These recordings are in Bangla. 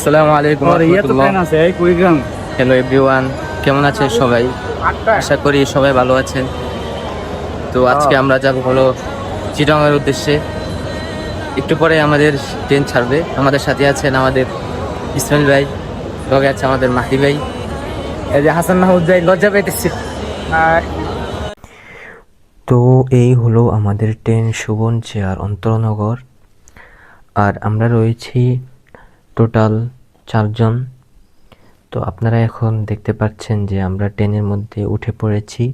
আসসালামু আলাইকুম কুড়িগ্রাম হ্যালো এভরিওয়ান কেমন আছে সবাই? আশা করি সবাই ভালো আছেন। তো আজকে আমরা যাব হলো চিটংয়ের উদ্দেশ্যে। একটু পরে আমাদের ট্রেন ছাড়বে। আমাদের সাথে আছেন আমাদের ইসমাইল ভাই লগে আছে আমাদের মাহি ভাই। এই যে হাসান মাহমুদ ভাই লজ্জা পেতেছে। তো এই হলো আমাদের ট্রেন সুবন চেয়ার অন্তরনগর। আর আমরা রয়েছি টোটাল চারজন। তো আপনারা এখন দেখতে পাচ্ছেন যে আমরা ট্রেনের মধ্যে উঠে পড়েছি।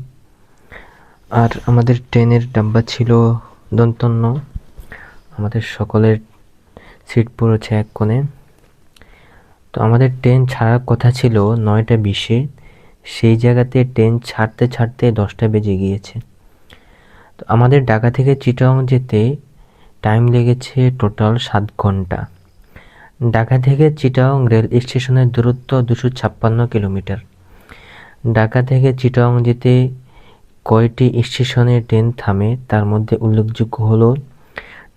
আর আমাদের ট্রেনের ডাব্বা ছিল দন্তন্য। আমাদের সকলের সিট পড়েছে এক কোণে। তো আমাদের ট্রেন ছাড়ার কথা ছিল নয়টা বিশে। সেই জায়গাতে ট্রেন ছাড়তে ছাড়তে দশটা বেজে গিয়েছে। তো আমাদের ঢাকা থেকে চিটং যেতে টাইম লেগেছে টোটাল সাত ঘণ্টা। ঢাকা থেকে চিটাং রেল স্টেশনের দূরত্ব দুশো ছাপ্পান্ন কিলোমিটার। ঢাকা থেকে চিটাং যেতে কয়টি স্টেশনে ট্রেন থামে তার মধ্যে উল্লেখযোগ্য হল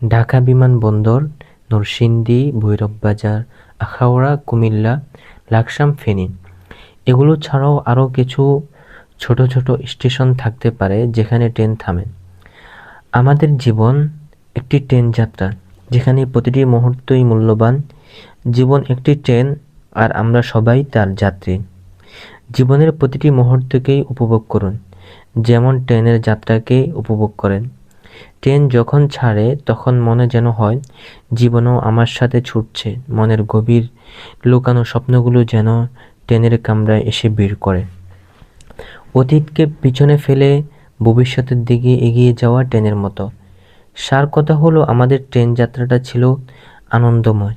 ঢাকা বিমানবন্দর নরসিংদী ভৈরব বাজার আখাউড়া, কুমিল্লা, লাকসাম, ফেনী। এগুলো ছাড়াও আরও কিছু ছোট ছোট স্টেশন থাকতে পারে যেখানে ট্রেন থামে। আমাদের জীবন একটি ট্রেন যাত্রা, যেখানে প্রতিটি মুহূর্তই মূল্যবান জীবন একটি ট্রেন আর আমরা সবাই তার যাত্রী। জীবনের প্রতিটি মুহূর্তকেই উপভোগ করুন, যেমন ট্রেনের যাত্রাকে উপভোগ করেন। ট্রেন যখন ছাড়ে, তখন মনে যেন হয়, জীবনও আমার সাথে ছুটছে। মনের গভীর লুকানো স্বপ্নগুলো যেন ট্রেনের কামরায় এসে ভিড় করে। অতীতকে পিছনে ফেলে ভবিষ্যতের দিকে এগিয়ে যাওয়া ট্রেনের মতো। সার কথা হলো, আমাদের ট্রেন যাত্রাটা ছিল আনন্দময়।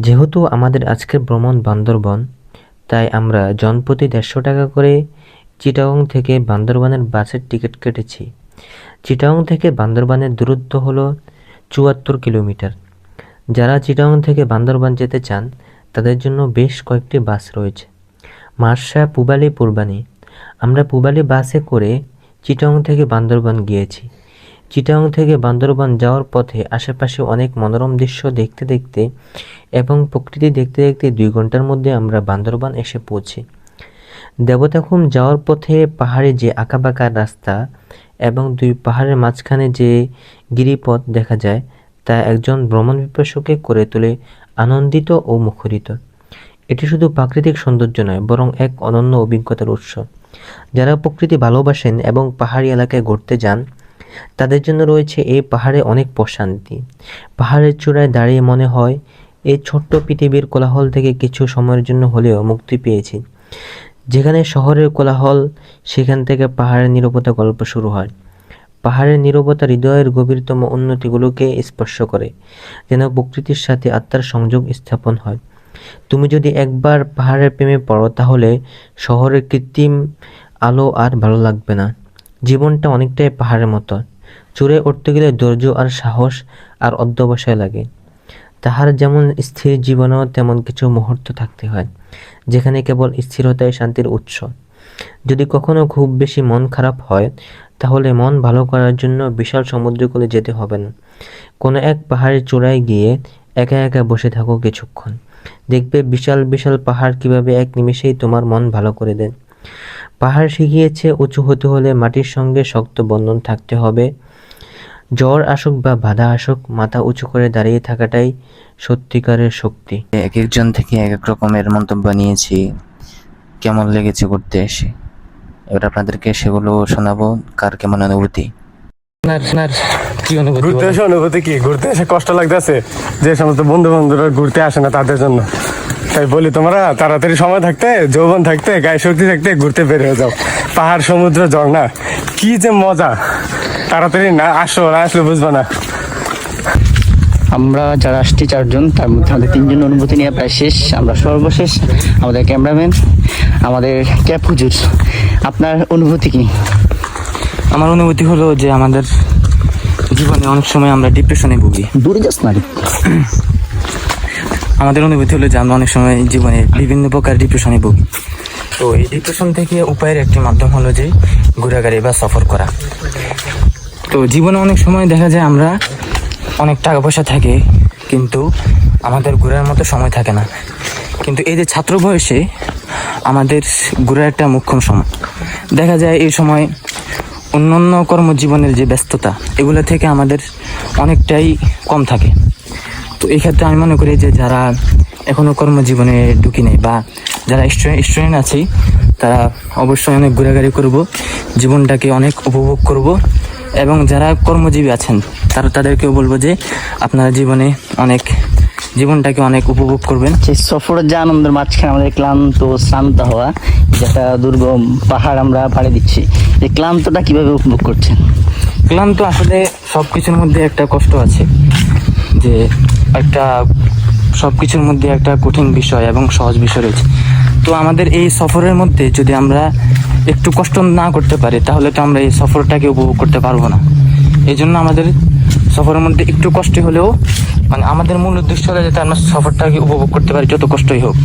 যেহেতু আমাদের আজকের ভ্রমণ বান্দরবন, তাই আমরা জনপ্রতি দেড়শো টাকা করে চিটাগং থেকে বান্দরবানের বাসের টিকিট কেটেছি। চিটাগং থেকে বান্দরবানের দূরত্ব হলো চুয়াত্তর কিলোমিটার। যারা চিটাগং থেকে বান্দরবান যেতে চান, তাদের জন্য বেশ কয়েকটি বাস রয়েছে। মার্শা পুবালি পূর্বানি। আমরা পুবালি বাসে করে চিটাগং থেকে বান্দরবান গিয়েছি। চিটাগং থেকে বান্দরবান যাওয়ার পথে আশেপাশে অনেক মনোরম দৃশ্য দেখতে দেখতে এবং প্রকৃতি দেখতে দেখতে দুই ঘণ্টার মধ্যে আমরা বান্দরবান এসে পৌঁছি। দেবতাখুম যাওয়ার পথে পাহাড়ে যে আঁকাবাঁকা রাস্তা এবং দুই পাহাড়ের মাঝখানে যে গিরিপথ দেখা যায়, তা একজন ভ্রমণ পিপাসুকে করে তোলে আনন্দিত ও মুখরিত। এটি শুধু প্রাকৃতিক সৌন্দর্য নয়, বরং এক অনন্য অভিজ্ঞতার উৎস। যারা প্রকৃতি ভালোবাসেন এবং পাহাড়ি এলাকায় ঘুরতে যান তাদের জন্য রয়েছে এই পাহাড়ে অনেক প্রশান্তি। পাহাড়ের চূড়ায় দাঁড়িয়ে মনে হয় এই ছোট্ট পৃথিবীর কোলাহল থেকে কিছু সময়ের জন্য হলেও মুক্তি পেয়েছি। যেখানে শহরের কোলাহল, সেখান থেকে পাহাড়ের নীরবতা গল্প শুরু হয়। পাহাড়ের নীরবতা হৃদয়ের গভীরতম উন্নতিগুলোকে স্পর্শ করে, যেন প্রকৃতির সাথে আত্মার সংযোগ স্থাপন হয়। তুমি যদি একবার পাহাড়ের প্রেমে পড়ো, তাহলে শহরের কৃত্রিম আলো আর ভালো লাগবে না। জীবনটা অনেকটাই পাহাড়ের মতো। চূড়ে উঠতে গেলে ধৈর্য আর সাহস আর অধ্যবসায় লাগে। তাহার যেমন স্থির জীবনেও তেমন কিছু মুহূর্ত থাকতে হয়, যেখানে কেবল স্থিরতায় শান্তির উৎস। যদি কখনো খুব বেশি মন খারাপ হয়, তাহলে মন ভালো করার জন্য বিশাল সমুদ্রকূলে যেতে হবে না। কোনো এক পাহাড়ের চূড়ায় গিয়ে একা একা বসে থাকো কিছুক্ষণ। দেখবে বিশাল বিশাল পাহাড় কীভাবে এক নিমেষেই তোমার মন ভালো করে দেন পাহাড় শিখিয়েছে উঁচু হতে হলে মাটির সঙ্গে শক্ত বন্ধন থাকতে হবে। জ্বর আসুক বা বাধা আসুক মাথা উঁচু করে দাঁড়িয়ে থাকাটাই সত্যিকারের শক্তি। এক একজন থেকে এক এক রকমের মন্তব্য নিয়েছি কেমন লেগেছে ঘুরতে এসে? এবার আপনাদেরকে সেগুলো শোনাবো কার কেমন অনুভূতি? কি ঘুরতে? এসে অনুভূতি কি? ঘুরতে এসে কষ্ট লাগতেছে যে সমস্ত বন্ধু বান্ধবরা ঘুরতে আসে না তাদের জন্য। তাই বলি তোমরা তাড়াতাড়ি সময় থাকতে যৌবন থাকতে গায়ে শক্তি থাকতে ঘুরতে বের হয়ে যাও। পাহাড় সমুদ্র ঝর্ণা কি যে মজা। তাড়াতাড়ি না আসো না আসলে বুঝব না। আমরা যারা আসছি চারজন তার মধ্যে আমাদের তিনজন অনুভূতি নিয়ে প্রায় শেষ। আমরা সর্বশেষ আমাদের ক্যামেরাম্যান আমাদের ক্যাপ হুজুর। আপনার অনুভূতি কি? আমার অনুভূতি হলো যে আমাদের জীবনে অনেক সময় আমরা ডিপ্রেশনে ভুগি। দূরে যাস না। আমাদের অনুভূতি হলো যে আমরা অনেক সময় জীবনে বিভিন্ন প্রকার ডিপ্রেশনে ভুগি। তো এই ডিপ্রেশন থেকে উপায়ের একটি মাধ্যম হলো যে ঘোরাঘুরি বা সফর করা। তো জীবনে অনেক সময় দেখা যায় আমরা অনেক টাকা পয়সা থাকে, কিন্তু আমাদের ঘোরার মতো সময় থাকে না। কিন্তু এই যে ছাত্র বয়সে আমাদের ঘোরার একটা মুখ্যম সময়। দেখা যায় এই সময় অন্যান্য কর্মজীবনের যে ব্যস্ততা, এগুলো থেকে আমাদের অনেকটাই কম থাকে। তো এই ক্ষেত্রে আমি মনে করি যে যারা এখনও কর্মজীবনে ঢুকি নেই বা যারা স্টুডেন্ট আছি তারা অবশ্যই অনেক ঘোরাঘুরি করব জীবনটাকে অনেক উপভোগ করব এবং যারা কর্মজীবী আছেন তারা তাদেরকেও বলব যে আপনারা জীবনে অনেক জীবনটাকে অনেক উপভোগ করবেন। সেই সফরের যে আনন্দের মাঝখানে আমাদের ক্লান্ত শ্রান্ত হওয়া যেটা দুর্গম পাহাড় আমরা পাড়ি দিচ্ছি এই ক্লান্তটা কীভাবে উপভোগ করছেন? ক্লান্ত আসলে সব কিছুর মধ্যে একটা কষ্ট আছে যে একটা সব কিছুর মধ্যে একটা কঠিন বিষয় এবং সহজ বিষয় রয়েছে। তো আমাদের এই সফরের মধ্যে যদি আমরা একটু কষ্ট না করতে পারি, তাহলে তো আমরা এই সফরটাকে উপভোগ করতে পারব না। এই জন্য আমাদের সফরের মধ্যে একটু কষ্ট হলেও মানে আমাদের মূল উদ্দেশ্য হলো যাতে আমরা সফরটাকে উপভোগ করতে পারি, যত কষ্টই হোক।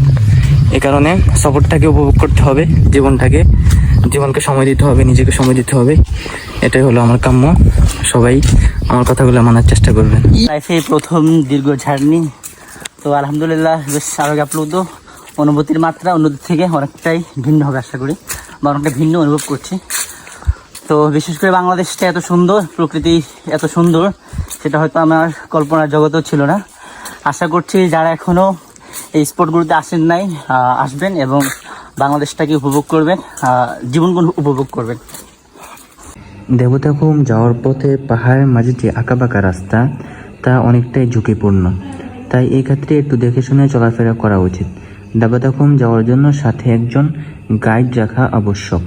এ কারণে সফরটাকে উপভোগ করতে হবে, জীবনটাকে। জীবনকে সময় দিতে হবে, নিজেকে সময় দিতে হবে। এটাই হলো আমার কাম্য। সবাই আমার কথাগুলো মানার চেষ্টা করবেন। লাইফে প্রথম দীর্ঘ জার্নি তো আলহামদুলিল্লাহ বেশ আরও আপ্লুত। অনুভূতির মাত্রা অন্যদের থেকে অনেকটাই ভিন্ন হবে আশা করি, বা অনেকটা ভিন্ন অনুভব করছি। তো বিশেষ করে বাংলাদেশটা এত সুন্দর, প্রকৃতি এত সুন্দর, সেটা হয়তো আমার কল্পনার জগতেও ছিল না। আশা করছি যারা এখনও এই স্পটগুলোতে আসেন নাই আসবেন এবং বাংলাদেশটাকে উপভোগ করবেন আহ, জীবনগুলো উপভোগ করবেন। দেবতাখুম যাওয়ার পথে পাহাড়ের মাঝে যে আঁকাবাঁকা রাস্তা তা অনেকটাই ঝুঁকিপূর্ণ। তাই এই ক্ষেত্রে একটু দেখে শুনে চলাফেরা করা উচিত। দেবতাখুম যাওয়ার জন্য সাথে একজন গাইড রাখা আবশ্যক।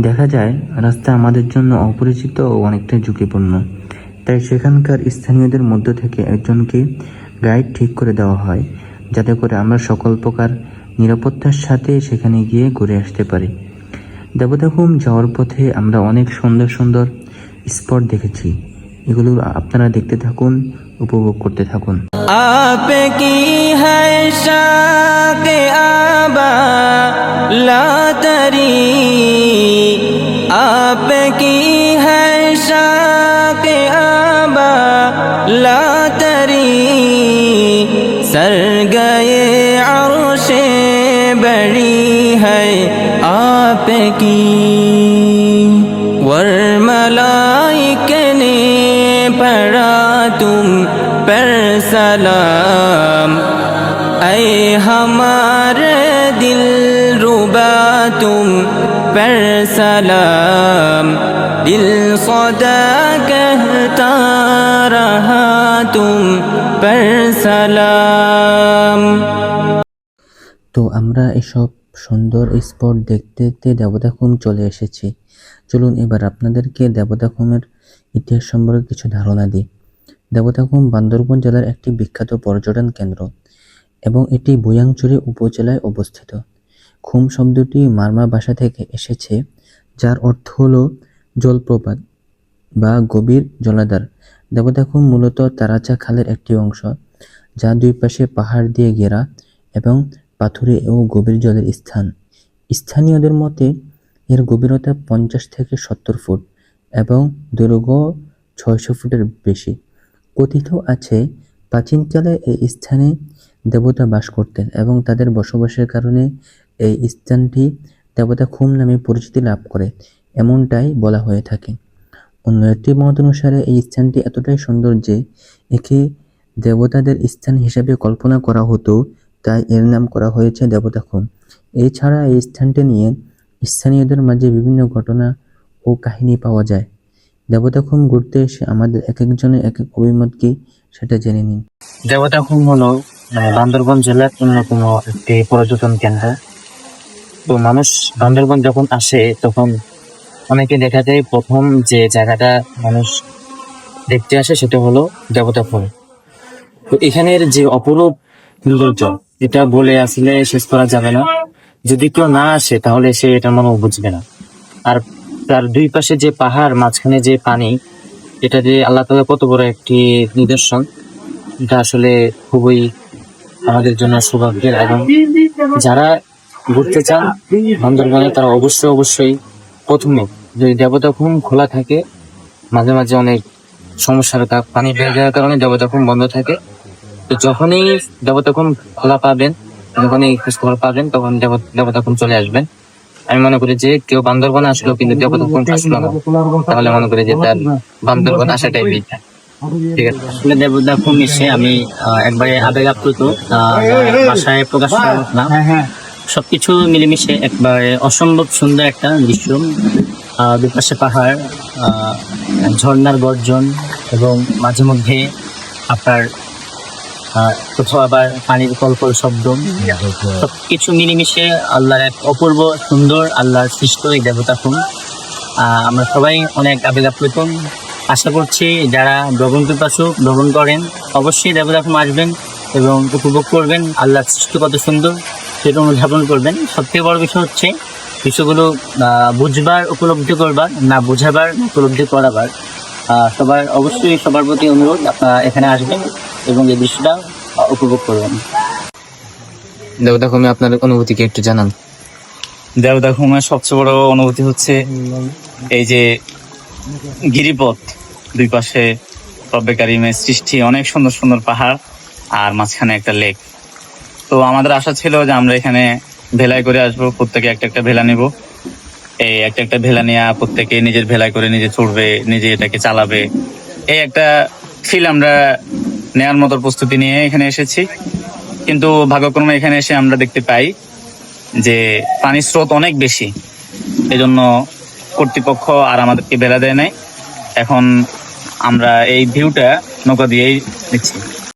দেখা যায় রাস্তা আমাদের জন্য অপরিচিত ও অনেকটাই ঝুঁকিপূর্ণ। তাই সেখানকার স্থানীয়দের মধ্য থেকে একজনকে গাইড ঠিক করে দেওয়া হয় যাতে করে আমরা সকল প্রকার নিরাপত্তার সাথে সেখানে গিয়ে ঘুরে আসতে পারি। দেবদাখুম যাওয়ার পথে আমরা অনেক সুন্দর সুন্দর স্পট দেখেছি। এগুলো আপনারা দেখতে থাকুন, উপভোগ করতে থাকুন। কি کی والملائکہ نے پڑھا تم پر سلام اے ہمارے دل ربا تم پر سلام دل صدا کہتا رہا تم پر সালাম তো আমরা এসব সুন্দর স্পট দেখতে দেখতে দেবতাখুম চলে এসেছি। চলুন এবার আপনাদেরকে দেবতাখুমের ইতিহাস সম্পর্কে কিছু ধারণা দিই। দেবতাখুম বান্দরবন জেলার একটি বিখ্যাত পর্যটন কেন্দ্র এবং এটি বুয়াংচুরি উপজেলায় অবস্থিত। খুম শব্দটি মারমা ভাষা থেকে এসেছে, যার অর্থ হলো জলপ্রপাত বা গভীর জলাধার। দেবতাখুম মূলত তারাচা খালের একটি অংশ, যা দুই পাশে পাহাড় দিয়ে ঘেরা এবং পাথুরে ও গভীর জলের স্থান। স্থানীয়দের মতে, এর গভীরতা পঞ্চাশ থেকে সত্তর ফুট এবং দৈর্ঘ্য ছয়শো ফুটের বেশি। কথিত আছে প্রাচীনকালে এই স্থানে দেবতা বাস করতেন এবং তাদের বসবাসের কারণে এই স্থানটি দেবতা খুম নামে পরিচিতি লাভ করে, এমনটাই বলা হয়ে থাকে। অন্য একটি মত অনুসারে, এই স্থানটি এতটাই সুন্দর যে, একে দেবতাদের স্থান হিসেবে কল্পনা করা হতো তাই এর নাম করা হয়েছে দেবতাখুম এছাড়া এই স্থানটি নিয়ে স্থানীয়দের মাঝে বিভিন্ন ঘটনা ও কাহিনী পাওয়া যায়। দেবতাখুম ঘুরতে এসে আমাদের এক একজনের এক এক অভিমত কি, সেটা জেনে নিন। দেবতাখুম হলো বান্দরবন জেলার অন্যতম একটি পর্যটন কেন্দ্র। তো মানুষ বান্দরবন যখন আসে, তখন অনেকে দেখা যায় প্রথম যে জায়গাটা মানুষ দেখতে আসে, সেটা হলো দেবতাখুম তো এখানের যে অপরূপ সৌন্দর্য এটা বলে আসলে শেষ করা যাবে না। যদি কেউ না আসে, তাহলে সে এটা মনে বুঝবে না। আর তার দুই পাশে যে পাহাড়, মাঝখানে যে পানি, এটা যে আল্লাহ তালা কত বড় একটি নিদর্শন, এটা আসলে খুবই আমাদের জন্য সৌভাগ্যের এবং যারা ঘুরতে চান বান্দরবানে তারা অবশ্যই অবশ্যই প্রথমে যদি দেবতা খুম খোলা থাকে, মাঝে মাঝে অনেক সমস্যার পানি বেড়ে যাওয়ার কারণে দেবতা খুম বন্ধ থাকে। তো যখনই দেবতা খুম খোলা পাবেন যখনই খবর পাবেন তখন দেব- দেবতাখুম চলে আসবেন। আমি মনে করি যে কেউ বান্দরবন আসলো কিন্তু দেবতাখুম আসলো না। তাহলে মনে করি যে তার বান্দরবন আসাটাই বৃথা ঠিক আছে। আসলে দেবদা খুব মিশে আমি একবারে আবেগ আপ্লুত ভাষায় প্রকাশ করার মতো না। সবকিছু মিলেমিশে একবারে অসম্ভব সুন্দর একটা দৃশ্য। দুপাশে পাহাড় আহ, ঝর্ণার গর্জন এবং মাঝে মধ্যে আপনার কোথাও আবার পানির কলকল শব্দ সবকিছু মিলেমিশে আল্লাহর এক অপূর্ব সুন্দর আল্লাহর সৃষ্ট এই দেবতা খুন আমরা সবাই অনেক আবেগ আপ্লুত আশা করছি যারা ভ্রমণ পিপাসু ভ্রমণ করেন অবশ্যই দেবতা দেবতাখুম আসবেন এবং উপভোগ করবেন আল্লাহর সৃষ্টি কত সুন্দর সেটা অনুধাবন করবেন। সবথেকে বড় বিষয় হচ্ছে বিষয়গুলো বুঝবার উপলব্ধি করবার না বোঝাবার উপলব্ধি করাবার। সবার অবশ্যই সবার প্রতি অনুরোধ আপনারা এখানে আসবেন। এবং এই দৃশ্যটা উপভোগ করবেন। দেবতাখুমে আপনার অনুভূতিকে একটু জানান। দেবদা ঘুমের সবচেয়ে বড় অনুভূতি হচ্ছে এই যে গিরিপথ দুই পাশে রব্বে কারিমের সৃষ্টি অনেক সুন্দর সুন্দর পাহাড় আর মাঝখানে একটা লেক। তো আমাদের আশা ছিল যে আমরা এখানে ভেলায় করে আসব প্রত্যেকে একটা একটা ভেলা নিব। এই একটা একটা ভেলা নেওয়া প্রত্যেকে নিজের ভেলায় করে নিজে চড়বে নিজে এটাকে চালাবে। এই একটা ফিল আমরা নেয়ার মতো প্রস্তুতি নিয়ে এখানে এসেছি। কিন্তু ভাগ্যক্রমে এখানে এসে আমরা দেখতে পাই যে পানির স্রোত অনেক বেশি। এজন্য কর্তৃপক্ষ আর আমাদেরকে বেলা দেয় নাই। এখন আমরা এই ভিউটা নৌকা দিয়েই নিচ্ছি।